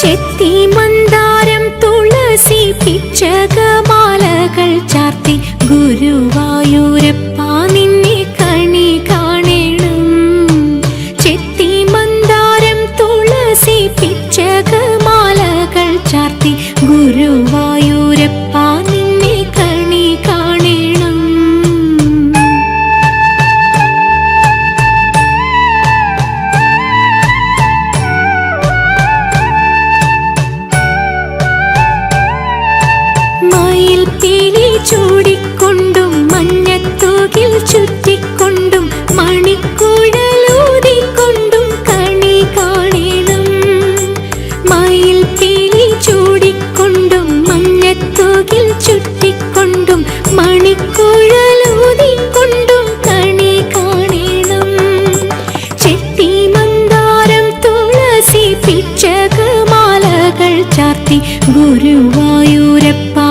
ചെത്തി മന്ദാരം തുളസി പിച്ചകമാലകൾ ചാർത്തി ഗുരുവായൂരപ്പ നിന്നെ കണി കാണണം. ചെത്തി മന്ദാരം തുളസി പിച്ചകമാലകൾ ചാർത്തി ഗുരുവായൂരപ്പ.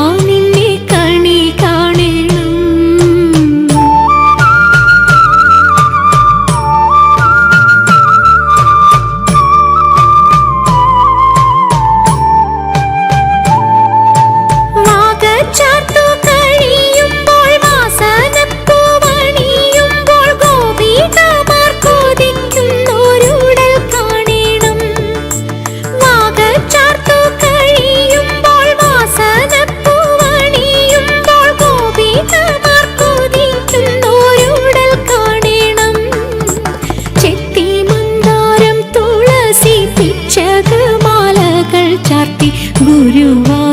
ഗുരുവാ